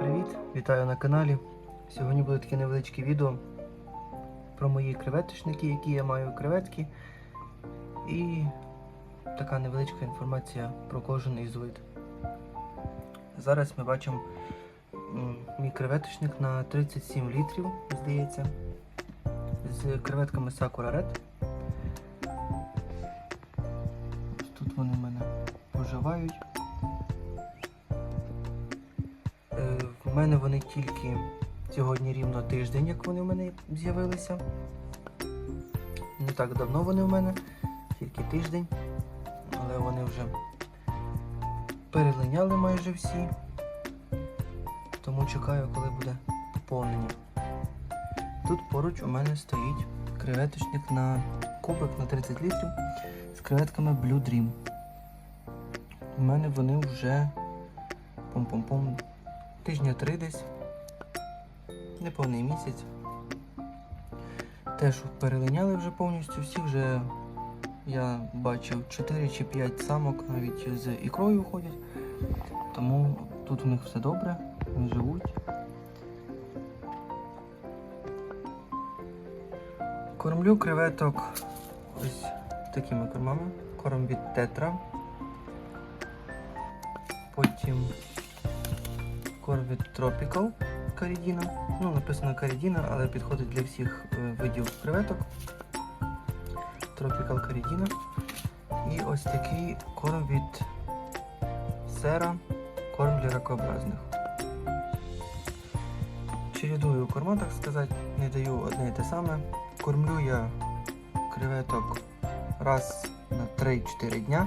Привіт! Вітаю на каналі. Сьогодні буде таке невеличке відео про мої креветочники, які я маю креветки. І така невеличка інформація про кожен із вид. Зараз ми бачимо мій креветочник на 37 літрів, здається, з креветками Sakura Red. Тут вони мене поживають. В мене вони тільки сьогодні рівно тиждень, як вони в мене з'явилися. Не так давно вони в мене, тільки тиждень, але вони вже перелиняли майже всі. Тому чекаю, коли буде поповнення. Тут поруч у мене стоїть креветочник на кубик на 30 літрів з креветками Blue Dream. У мене вони вже пом-пом-пом тижня три десь, неповний місяць. Теж перелиняли вже повністю, всі вже я бачив 4 чи 5 самок навіть з ікрою ходять. Тому тут у них все добре, вони живуть. Кормлю креветок ось такими кормами. Корм від тетра. Потім корм від Tropical Карідіна. Ну, написано Карідіна, але підходить для всіх е, видів креветок. Tropical Карідіна. І ось такий корм від Сера, корм для ракообразних. Чередую корма, так сказати, не даю одне і те саме. Кормлю я креветок раз на 3-4 дня,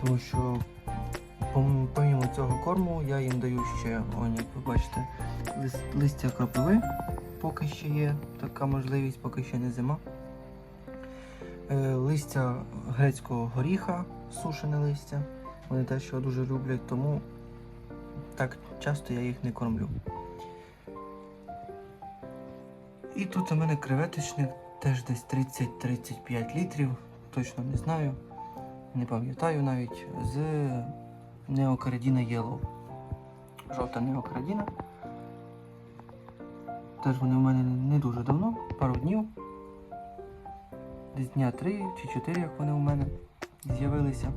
тому що Пом- Помімо цього корму я їм даю ще, он, як ви бачите, листя кропиви, поки ще є така можливість, поки ще не зима. Е, листя грецького горіха, сушене листя. Вони теж його дуже люблять, тому так часто я їх не кормлю. І тут у мене креветочник теж десь 30-35 літрів, точно не знаю, не пам'ятаю навіть, з Неокарадіна Yellow. Жовта неокарадіна. Теж вони у мене не дуже давно, пару днів. Десь дня 3 чи 4, як вони у мене з'явилися.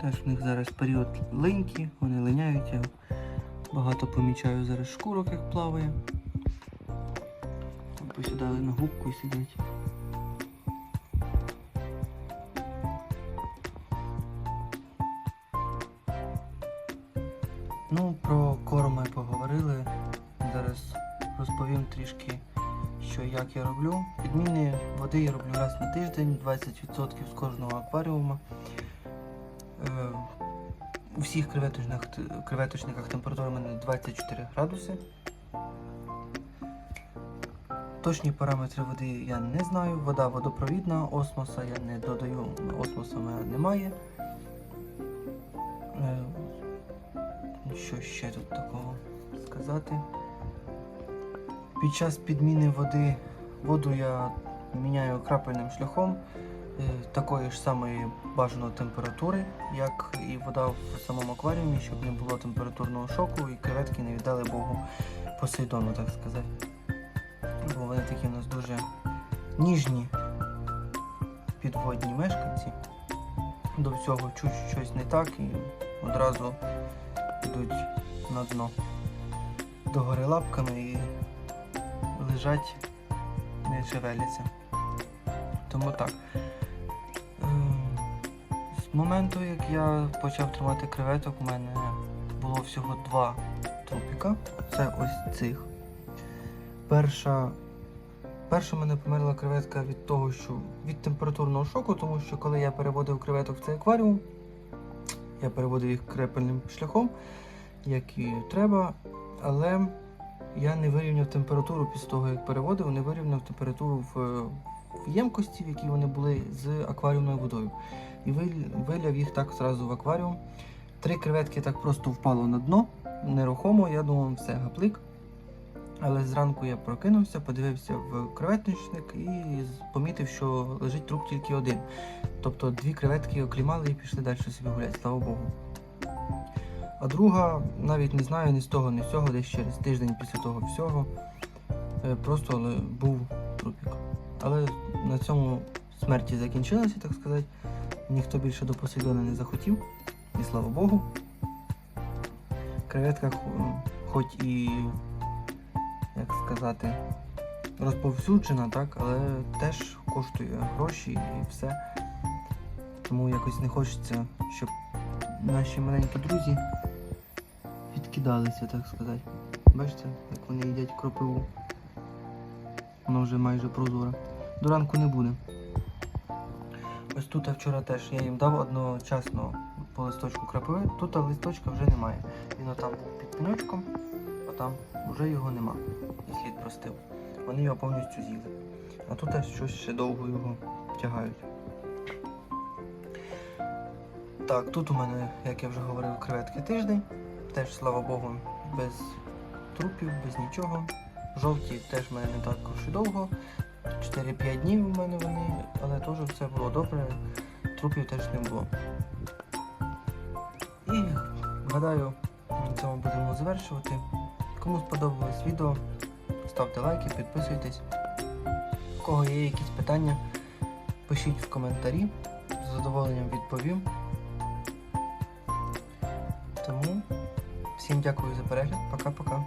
Теж в них зараз період линьки, вони линяють, я багато помічаю зараз шкурок, як плаває. Посідали на губку і сидять. Ну, про корм ми поговорили. Зараз розповім трішки, що як я роблю. Підміни води я роблю раз на тиждень, 20% з кожного акваріума. Е, у всіх креветочних, креветочниках температура у мене 24 градуси. Точні параметри води я не знаю. Вода водопровідна, осмоса я не додаю, осмоса в мене немає. Що ще тут такого сказати? Під час підміни води воду я міняю крапельним шляхом е, такої ж самої бажаної температури, як і вода в самому акваріумі, щоб не було температурного шоку і креветки не віддали Богу Посейдону, так сказати. Бо вони такі у нас дуже ніжні підводні мешканці. До всього чуть щось не так і одразу йдуть на дно догори лапками і лежать, не шевеляться. Тому так. Ем, З моменту, як я почав тримати креветок, у мене було всього два трупіка. Це ось цих. Перша, перша мене померла креветка від того, що від температурного шоку, тому що коли я переводив креветок в цей акваріум, я переводив їх крепельним шляхом, як і треба, але я не вирівняв температуру після того, як переводив, не вирівняв температуру в, в ємкості, в якій вони були з акваріумною водою. І виляв їх так зразу в акваріум. Три креветки так просто впало на дно, нерухомо, я думав, все, гаплик. Але зранку я прокинувся, подивився в креветничник і помітив, що лежить труп тільки один. Тобто дві креветки оклімали і пішли далі собі гуляти, слава Богу. А друга, навіть не знаю, ні з того, ні з цього, десь через тиждень після того всього. е, Просто ле- був трупік. Але на цьому смерті закінчилася, так сказати. Ніхто більше до Посейдона не захотів. І слава Богу. Креветка хоч і, як сказати, розповсюджена, так, але теж коштує гроші і все. Тому якось не хочеться, щоб наші маленькі друзі відкидалися, так сказати. Бачите, як вони їдять кропиву. Вона вже майже прозора. До ранку не буде. Ось тут вчора теж я їм дав одночасно по листочку крапиви. Тут листочка вже немає. Він отам був під пеньочком, а там вже його нема. І слід простив. Вони його повністю з'їли. А тут щось ще довго його тягають. Так, тут у мене, як я вже говорив, креветки тиждень. Теж, слава Богу, без трупів, без нічого. Жовті теж в мене не також і довго. 4-5 днів у мене вони, але теж все було добре. Трупів теж не було. І гадаю, на цьому будемо завершувати. Кому сподобалось відео, ставте лайки, підписуйтесь. У кого є якісь питання, пишіть в коментарі. З задоволенням відповім. Тому всім дякую за перегляд. Пока-пока.